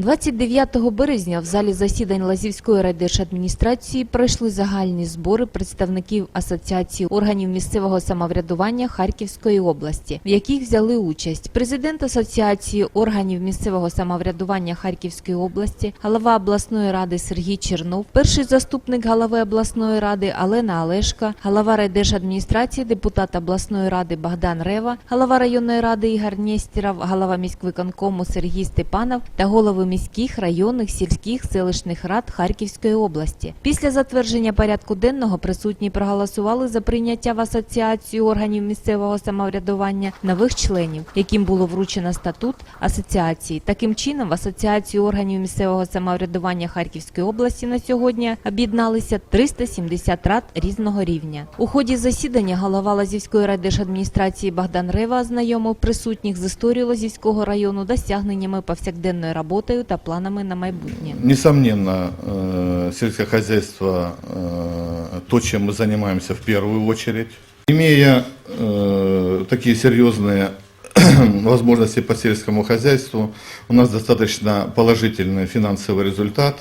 29 березня в залі засідань Лазівської райдержадміністрації пройшли загальні збори представників Асоціації органів місцевого самоврядування Харківської області, в яких взяли участь президент Асоціації органів місцевого самоврядування Харківської області, голова обласної ради Сергій Чернов, перший заступник голови обласної ради Алена Олешка, голова райдержадміністрації, депутат обласної ради Богдан Рева, голова районної ради Ігор Нєстєров, голова міськвиконкому Сергій Степанов та голови міських, районних, сільських, селищних рад Харківської області. Після затвердження порядку денного присутні проголосували за прийняття в асоціацію органів місцевого самоврядування нових членів, яким було вручено статут асоціації. Таким чином, в асоціацію органів місцевого самоврядування Харківської області на сьогодні об'єдналися 370 рад різного рівня. У ході засідання голова Лазівської райдержадміністрації Богдан Рева ознайомив присутніх з історією Лазівського району, досягненнями повсякденною роботою та планами на майбутнє. Несомненно, э, сельское хозяйство э, то, чем мы занимаемся в первую очередь. Имея э, такие серьезные возможности по сельскому хозяйству, у нас достаточно положительный финансовый результат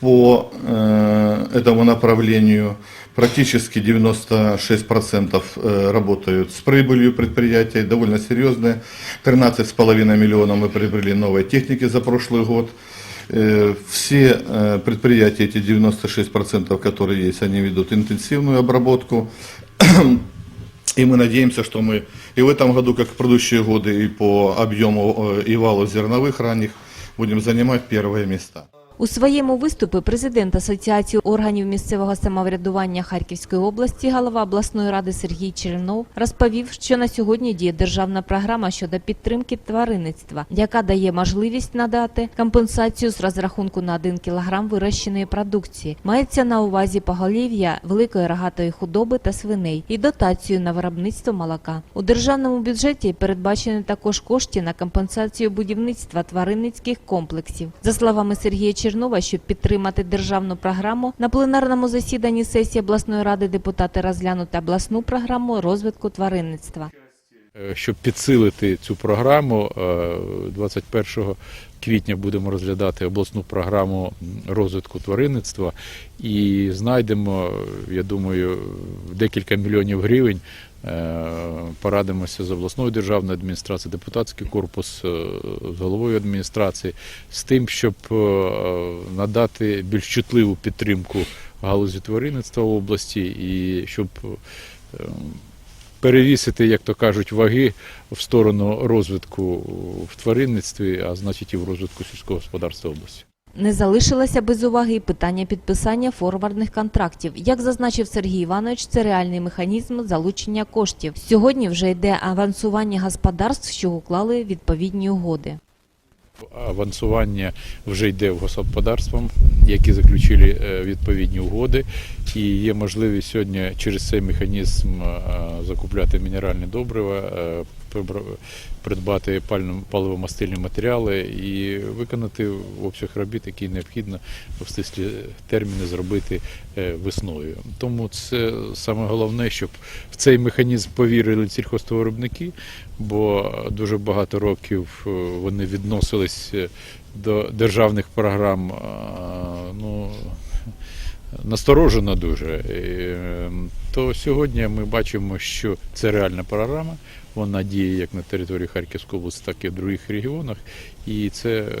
по э, этому направлению. Практически 96% э, работают с прибылью предприятий, довольно серьезные. 13,5 миллионов мы приобрели новой техники за прошлый год. Э, Все э, предприятия, эти 96%, которые есть, они ведут интенсивную обработку. И мы надеемся, что мы и в этом году, как в предыдущие годы, и по объему э, и валу зерновых ранних будем занимать первые места. У своєму виступі президент Асоціації органів місцевого самоврядування Харківської області, голова обласної ради Сергій Чернов розповів, що на сьогодні діє державна програма щодо підтримки тваринництва, яка дає можливість надати компенсацію з розрахунку на 1 кілограм вирощеної продукції. Мається на увазі поголів'я великої рогатої худоби та свиней і дотацію на виробництво молока. У державному бюджеті передбачені також кошти на компенсацію будівництва тваринницьких комплексів. За словами Сергія Чернова, щоб підтримати державну програму, на пленарному засіданні сесії обласної ради депутати розглянути обласну програму розвитку тваринництва. Е, Щоб підсилити цю програму, е, 21 квітня будемо розглядати обласну програму розвитку тваринництва і знайдемо, я думаю, декілька мільйонів гривень. Е, Порадимося з обласною державною адміністрацією, депутатський корпус е, з головою адміністрації з тим, щоб е, надати більш чутливу підтримку галузі тваринництва в області і щоб перевісити, як то кажуть, ваги в сторону розвитку в тваринництві, а значить і в розвитку сільського господарства області. Не залишилося без уваги питання підписання форвардних контрактів. Як зазначив Сергій Іванович, це реальний механізм залучення коштів. Сьогодні вже йде авансування господарств, що уклали відповідні угоди. Авансування вже йде в господарствам, які заключили е, відповідні угоди, і є можливість сьогодні через цей механізм е, закупляти мінеральні добрива, е, придбати паливомастильні матеріали і виконати обсяг робіт, який необхідно в стислі терміни зробити е, весною. Тому це саме головне, щоб в цей механізм повірили сільхоствиробники, бо дуже багато років е, вони відносились е, до державних програм. Ну, насторожено дуже. То сьогодні ми бачимо, що це реальна програма. Вона діє як на території Харківської області, так і в других регіонах, і це е,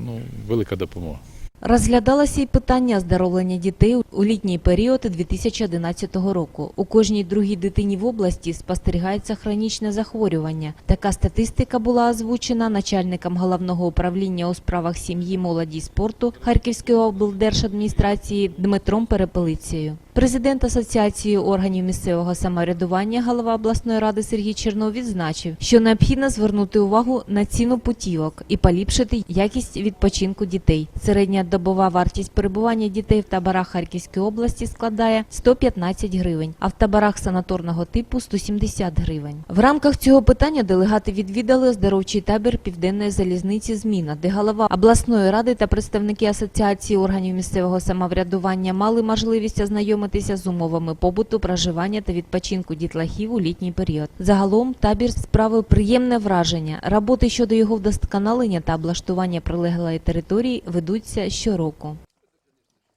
ну, велика допомога. Розглядалося і питання оздоровлення дітей у літній період 2011 року. У кожній другій дитині в області спостерігається хронічне захворювання. Така статистика була озвучена начальником головного управління у справах сім'ї, молоді й спорту Харківської облдержадміністрації Дмитром Перепелицею. Президент Асоціації органів місцевого самоврядування, голова обласної ради Сергій Чернов відзначив, що необхідно звернути увагу на ціну путівок і поліпшити якість відпочинку дітей. Середня добова вартість перебування дітей в таборах Харківської області складає 115 гривень, а в таборах санаторного типу 170 гривень. В рамках цього питання делегати відвідали оздоровчий табір Південної залізниці Зміна, де голова обласної ради та представники Асоціації органів місцевого самоврядування мали можливість ознайомитися ознайомитися з умовами побуту, проживання та відпочинку дітлахів у літній період. Загалом табір справив приємне враження. Роботи щодо його вдосконалення та облаштування прилеглої території ведуться щороку.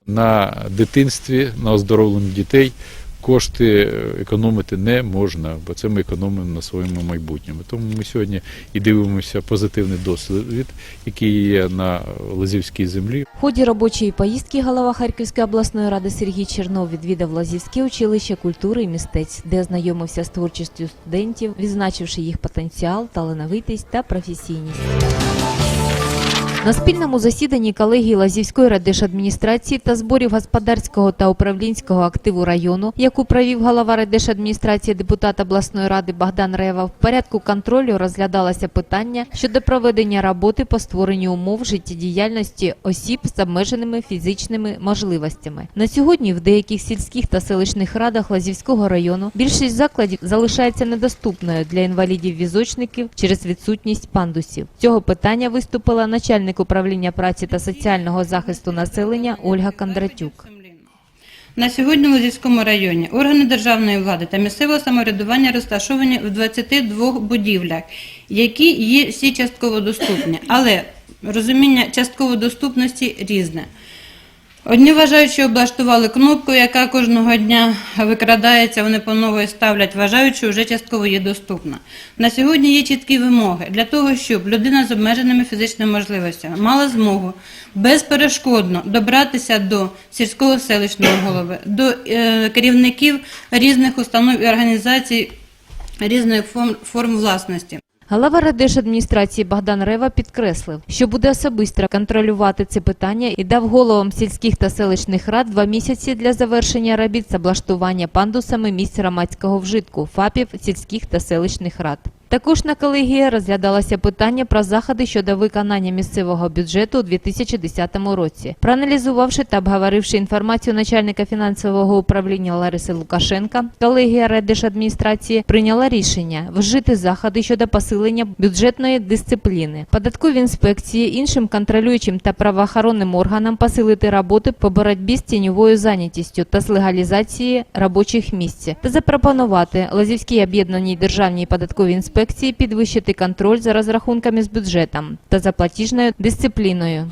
На дитинстві, на оздоровленні дітей кошти е, економити не можна, бо це ми економимо на своєму майбутньому. Тому ми сьогодні і дивимося позитивний досвід, який є на Лазівській землі. В ході робочої поїздки голова Харківської обласної ради Сергій Чернов відвідав Лазівське училище культури і мистецтв, де ознайомився з творчістю студентів, відзначивши їх потенціал, талановитість та професійність. На спільному засіданні колегії Лазівської райдержадміністрації та зборів господарського та управлінського активу району, яку провів голова райдержадміністрації депутат обласної ради Богдан Рева, в порядку контролю розглядалося питання щодо проведення роботи по створенню умов життєдіяльності осіб з обмеженими фізичними можливостями. На сьогодні в деяких сільських та селищних радах Лазівського району більшість закладів залишається недоступною для інвалідів-візочників через відсутність пандусів. Цього питання виступила начальник управління праці та соціального захисту населення Ольга Кондратюк. На сьогодні в Лозівському районі органи державної влади та місцевого самоврядування розташовані в 22 будівлях, які є всі частково доступні, але розуміння частково доступності різне. Одні вважають, що облаштували кнопку, яка кожного дня викрадається, вони по нової ставлять, вважають, що вже частково є доступна. На сьогодні є чіткі вимоги для того, щоб людина з обмеженими фізичними можливостями мала змогу безперешкодно добратися до сільського селищного голови, до е, керівників різних установ і організацій різних форм, форм власності. Голова райдержадміністрації Богдан Рева підкреслив, що буде особисто контролювати це питання і дав головам сільських та селищних рад два місяці для завершення робіт з облаштування пандусами місць громадського вжитку ФАПів сільських та селищних рад. Також на колегії розглядалося питання про заходи щодо виконання місцевого бюджету у 2010 році. Проаналізувавши та обговоривши інформацію начальника фінансового управління Лариси Лукашенка, колегія райдержадміністрації прийняла рішення вжити заходи щодо посилення бюджетної дисципліни, податкові інспекції, іншим контролюючим та правоохоронним органам посилити роботи по боротьбі з тіньовою зайнятістю та з легалізації робочих місць та запропонувати Лазівській об'єднаній державній податковій інспекції підвищити контроль за розрахунками з бюджетом та за платіжною дисципліною.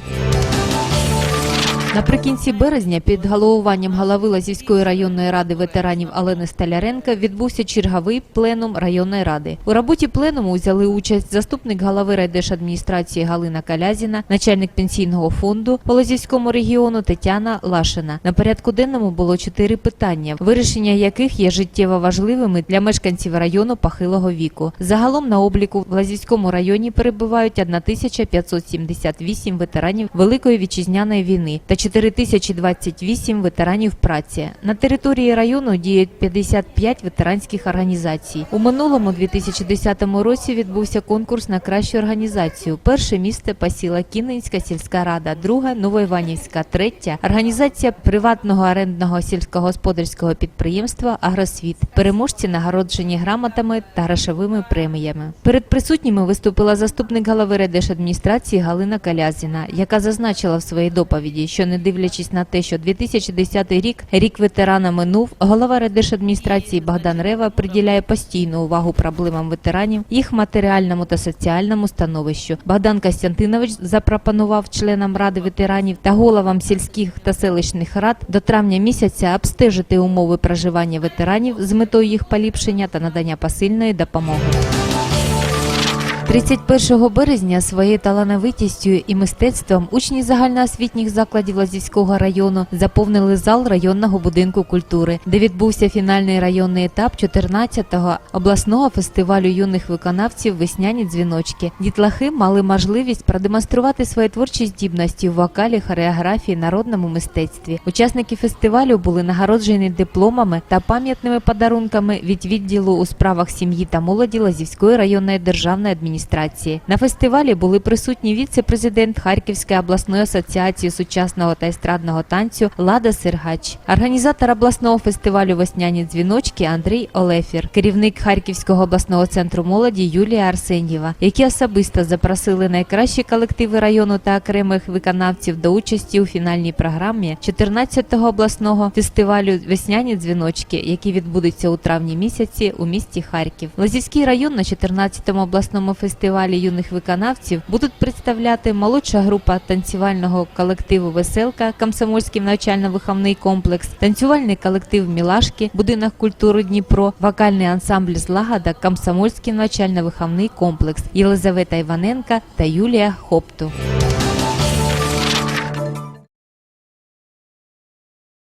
Наприкінці березня під головуванням голови Лазівської районної ради ветеранів Олени Столяренка відбувся черговий пленум районної ради. У роботі пленуму взяли участь заступник голови райдержадміністрації Галина Калязіна, начальник пенсійного фонду по Лазівському регіону Тетяна Лашина. На порядку денному було чотири питання, вирішення яких є життєво важливими для мешканців району похилого віку. Загалом на обліку в Лазівському районі перебувають 1578 ветеранів Великої вітчизняної війни та 4028 ветеранів праці. На території району діють 55 ветеранських організацій. У минулому 2010 році відбувся конкурс на кращу організацію. Перше місце посіла Кінненська сільська рада, друге Новоіванівська, третя організація приватного орендного сільськогосподарського підприємства Агросвіт. Переможці нагороджені грамотами та грошовими преміями. Перед присутніми виступила заступник голови райдержадміністрації Галина Калязіна, яка зазначила в своїй доповіді, що не дивлячись на те, що 2010 рік рік ветерана минув, голова райдержадміністрації Богдан Рева приділяє постійну увагу проблемам ветеранів, їх матеріальному та соціальному становищу. Богдан Костянтинович запропонував членам ради ветеранів та головам сільських та селищних рад до травня місяця обстежити умови проживання ветеранів з метою їх поліпшення та надання посильної допомоги. 31 березня своєю талановитістю і мистецтвом учні загальноосвітніх закладів Лазівського району заповнили зал районного будинку культури, де відбувся фінальний районний етап 14-го обласного фестивалю юних виконавців Весняні дзвіночки. Дітлахи мали можливість продемонструвати свої творчі здібності в вокалі, хореографії, народному мистецтві. Учасники фестивалю були нагороджені дипломами та пам'ятними подарунками від відділу у справах сім'ї та молоді Лазівської районної державної адміністрації адміністрації. На фестивалі були присутні віце-президент Харківської обласної асоціації сучасного та естрадного танцю Лада Сергач, організатор обласного фестивалю Весняні дзвіночки Андрій Олефір, керівник Харківського обласного центру молоді Юлія Арсенєва, які особисто запросили найкращі колективи району та окремих виконавців до участі у фінальній програмі 14-го обласного фестивалю Весняні дзвіночки, який відбудеться у травні місяці у місті Харків. Лазівський район на 14-му обласному фестивалі юних виконавців будуть представляти молодша група танцювального колективу Веселка, Комсомольський навчально-виховний комплекс, танцювальний колектив Мілашки, будинок культури Дніпро, вокальний ансамбль Злагода, Комсомольський навчально-виховний комплекс Єлизавета Іваненка та Юлія Хопту.